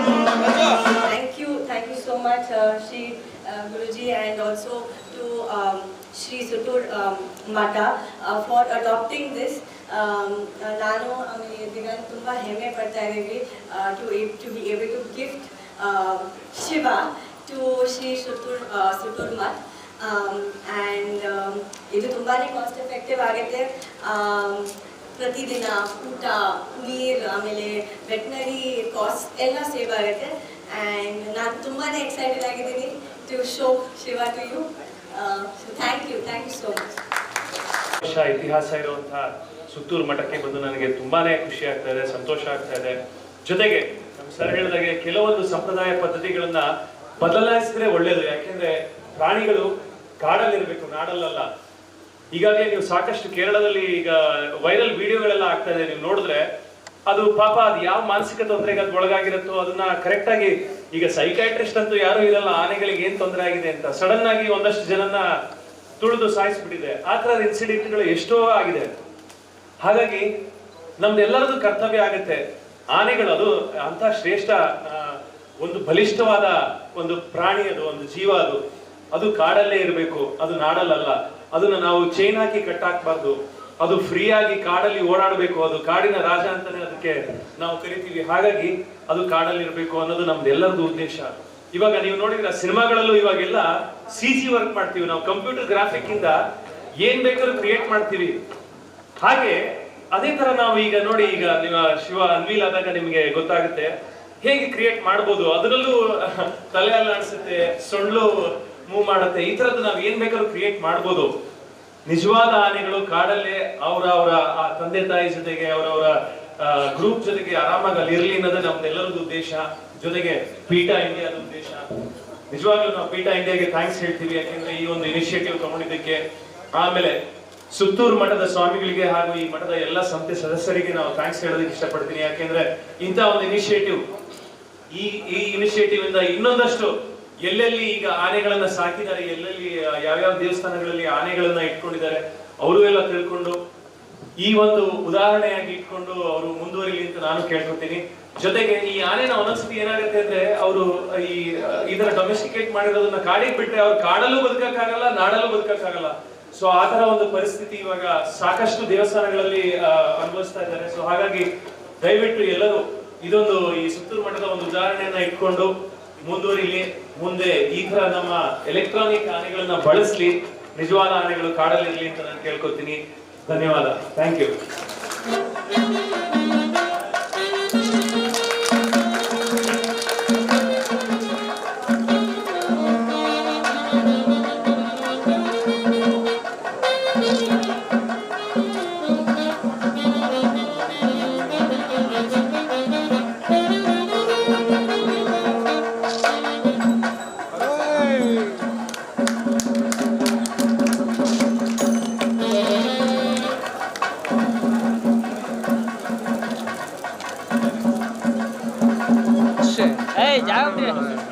Thank you, thank you so much, uh, Shri uh, Guruji, and also to um, Shri Sutur um, Mata uh, for adopting this. Um, uh, ನಾನು ಆಮೇಲೆ ದಿಗಂತ್ ತುಂಬ ಹೆಮ್ಮೆ ಪಡ್ತಾ ಇದ್ದೀವಿ to to be able to gift Shiva to Shri Suttur Suttur Math And ಇದು ತುಂಬಾ cost effective ಆಗುತ್ತೆ. Um, ಪ್ರತಿದಿನ ಊಟ ನೀರು ಆಮೇಲೆ ವೆಟ್ನರಿ ಕಾಸ್ಟ್ ಎಲ್ಲ ಸೇವ್ ಆಗುತ್ತೆ. ಆ್ಯಂಡ್ ನಾನು ತುಂಬಾ ಎಕ್ಸೈಟೆಡ್ ಆಗಿದ್ದೀನಿ to show Shiva to you thank you thank you so much ಇತಿಹಾಸ ಇರುವಂತಹ ಸುತ್ತೂರು ಮಠಕ್ಕೆ ಬಂದು ನನಗೆ ತುಂಬಾನೇ ಖುಷಿ ಆಗ್ತಾ ಇದೆ ಸಂತೋಷ ಆಗ್ತಾ ಇದೆ. ಜೊತೆಗೆ ನಮ್ಮ ಸರ್ ಹೇಳಿದಾಗೆ ಕೆಲವೊಂದು ಸಂಪ್ರದಾಯ ಪದ್ಧತಿಗಳನ್ನ ಬದಲಾಯಿಸಿದ್ರೆ ಒಳ್ಳೇದು. ಯಾಕೆಂದ್ರೆ ಪ್ರಾಣಿಗಳು ಕಾಡಲ್ಲಿರ್ಬೇಕು, ನಾಡಲ್ಲಲ್ಲ. ಈಗಾಗಲೇ ನೀವು ಸಾಕಷ್ಟು ಕೇರಳದಲ್ಲಿ ಈಗ ವೈರಲ್ ವಿಡಿಯೋಗಳೆಲ್ಲ ಆಗ್ತಾ ಇದೆ, ನೀವು ನೋಡಿದ್ರೆ ಅದು ಪಾಪ ಅದು ಯಾವ ಮಾನಸಿಕ ತೊಂದರೆಗೆ ಅದು ಒಳಗಾಗಿರುತ್ತೋ ಅದನ್ನ ಕರೆಕ್ಟ್ ಆಗಿ ಈಗ ಸೈಕೈಟ್ರಿಸ್ಟ್ ಅಂತೂ ಯಾರು ಇರಲ್ಲ, ಆನೆಗಳಿಗೆ ಏನ್ ತೊಂದರೆ ಆಗಿದೆ ಅಂತ. ಸಡನ್ ಆಗಿ ಒಂದಷ್ಟು ಜನನ್ನ ತುಳಿದು ಸಾಯಿಸ್ಬಿಟ್ಟಿದೆ. ಆ ಥರದ ಇನ್ಸಿಡೆಂಟ್ಗಳು ಎಷ್ಟೋ ಆಗಿದೆ. ಹಾಗಾಗಿ ನಮ್ದೆಲ್ಲರದು ಕರ್ತವ್ಯ ಆಗುತ್ತೆ. ಆನೆಗಳು ಅದು ಅಂತ ಶ್ರೇಷ್ಠ ಒಂದು ಬಲಿಷ್ಠವಾದ ಒಂದು ಪ್ರಾಣಿ ಅದು, ಒಂದು ಜೀವ ಅದು. ಅದು ಕಾಡಲ್ಲೇ ಇರಬೇಕು, ಅದು ನಾಡಲ್ಲಲ್ಲ. ಅದನ್ನ ನಾವು ಚೈನ್ ಹಾಕಿ ಕಟ್ಟಾಕ್ಬಾರ್ದು. ಅದು ಫ್ರೀ ಆಗಿ ಕಾಡಲ್ಲಿ ಓಡಾಡಬೇಕು, ಅದು ಕಾಡಿನ ರಾಜ ಅಂತಾನೆ ಅದಕ್ಕೆ ನಾವು ಕರಿತೀವಿ. ಹಾಗಾಗಿ ಅದು ಕಾಡಲ್ಲಿ ಇರಬೇಕು ಅನ್ನೋದು ನಮ್ದೆಲ್ಲರದು ಉದ್ದೇಶ. ಇವಾಗ ನೀವು ನೋಡಿದ್ರೆ ಸಿನಿಮಾಗಳಲ್ಲೂ ಇವಾಗೆಲ್ಲ ಸಿ ಜಿ ವರ್ಕ್ ಮಾಡ್ತೀವಿ ನಾವು. ಕಂಪ್ಯೂಟರ್ ಗ್ರಾಫಿಕ್ ಇಂದ ಏನ್ ಬೇಕಾದ್ರೂ ಕ್ರಿಯೇಟ್ ಮಾಡ್ತೀವಿ. ಹಾಗೆ ಅದೇ ತರ ನಾವು ಈಗ ನೋಡಿ, ಈಗ ನಿಮ್ಮ ಶಿವ ಅನ್ವೀಲ್ ಆದಾಗ ನಿಮಗೆ ಗೊತ್ತಾಗುತ್ತೆ. ಹೇಗೆ ಕ್ರಿಯೇಟ್ ಮಾಡ್ಬೋದು? ಅದರಲ್ಲೂ ತಲೆ ಅನ್ಸುತ್ತೆ ಸೊಳ್ಳು ಮೂವ್ ಮಾಡುತ್ತೆ. ಈ ತರದ್ದು ನಾವು ಏನ್ ಬೇಕಾದ್ರೂ ಕ್ರಿಯೇಟ್ ಮಾಡ್ಬೋದು. ನಿಜವಾದ ಆನೆಗಳು ಕಾಡಲ್ಲೇ ಅವರ ಅವರ ತಂದೆ ತಾಯಿ ಜೊತೆಗೆ ಅವರವರ ಗ್ರೂಪ್ ಜೊತೆಗೆ ಆರಾಮಾಗಿ ಅಲ್ಲಿ ಇರ್ಲಿ ಅನ್ನೋದೇ ನಮ್ದೆಲ್ಲರದ್ದು ಉದ್ದೇಶ. ಜೊತೆಗೆ ಪೀಠ ಇಂಡಿಯಾದ ಉದ್ದೇಶ. ನಿಜವಾಗ್ಲೂ ನಾವು ಪೀಠ ಇಂಡಿಯಾಗೆ ಥ್ಯಾಂಕ್ಸ್ ಹೇಳ್ತೀವಿ. ಯಾಕೆಂದ್ರೆ ಈ ಒಂದು ಇನಿಷಿಯೇಟಿವ್ ತಗೊಂಡಿದ್ದಕ್ಕೆ ಆಮೇಲೆ ಸುತ್ತೂರು ಮಠದ ಸ್ವಾಮಿಗಳಿಗೆ ಹಾಗೂ ಈ ಮಠದ ಎಲ್ಲ ಸಂಸ್ಥೆ ಸದಸ್ಯರಿಗೆ ನಾವು ಥ್ಯಾಂಕ್ಸ್ ಹೇಳೋದಕ್ಕೆ ಇಷ್ಟಪಡ್ತೀನಿ. ಯಾಕೆಂದ್ರೆ ಇಂಥ ಒಂದು ಇನಿಷಿಯೇಟಿವ್ ಈ ಈ ಇನಿಷಿಯೇಟಿವ್ ಇಂದ ಇನ್ನೊಂದಷ್ಟು ಎಲ್ಲೆಲ್ಲಿ ಈಗ ಆನೆಗಳನ್ನ ಸಾಕಿದ್ದಾರೆ, ಎಲ್ಲೆಲ್ಲಿ ಯಾವ್ಯಾವ ದೇವಸ್ಥಾನಗಳಲ್ಲಿ ಆನೆಗಳನ್ನ ಇಟ್ಕೊಂಡಿದ್ದಾರೆ, ಅವರು ಎಲ್ಲ ತಿಳ್ಕೊಂಡು ಈ ಒಂದು ಉದಾಹರಣೆಯಾಗಿ ಇಟ್ಕೊಂಡು ಅವರು ಮುಂದುವರಿಲಿ ಅಂತ ನಾನು ಕೇಳ್ಕೊತೀನಿ. ಜೊತೆಗೆ ಈ ಆನೆನ ಒಂದೊಂದ್ಸತಿ ಏನಾಗುತ್ತೆ ಅಂದ್ರೆ, ಅವರು ಈ ಇದರ ಡೊಮೆಸ್ಟಿಕೇಟ್ ಮಾಡಿರೋದನ್ನ ಕಾಡಿಗೆ ಬಿಟ್ಟರೆ ಅವ್ರು ಕಾಡಲ್ಲೂ ಬದುಕಕ್ಕಾಗಲ್ಲ, ನಾಡಲ್ಲೂ ಬದುಕಕ್ಕಾಗಲ್ಲ. ಸೊ ಆ ತರ ಒಂದು ಪರಿಸ್ಥಿತಿ ಇವಾಗ ಸಾಕಷ್ಟು ದೇವಸ್ಥಾನಗಳಲ್ಲಿ ಅನುಭವಿಸ್ತಾ ಇದ್ದಾರೆ. ಸೊ ಹಾಗಾಗಿ ದಯವಿಟ್ಟು ಎಲ್ಲರೂ ಇದೊಂದು ಈ ಸುತ್ತೂರು ಮಠದ ಒಂದು ಉದಾಹರಣೆಯನ್ನ ಇಟ್ಕೊಂಡು ಮುಂದುವರಿಲಿ, ಮುಂದೆ ಈ ತರ ನಮ್ಮ ಎಲೆಕ್ಟ್ರಾನಿಕ್ ಆನೆಗಳನ್ನ ಬಳಸ್ಲಿ, ನಿಜವಾದ ಆನೆಗಳು ಕಾಡಲಿರಲಿ ಅಂತ ನಾನು ಕೇಳ್ಕೊತೀನಿ ಧನ್ಯವಾದ. Thank you 加油的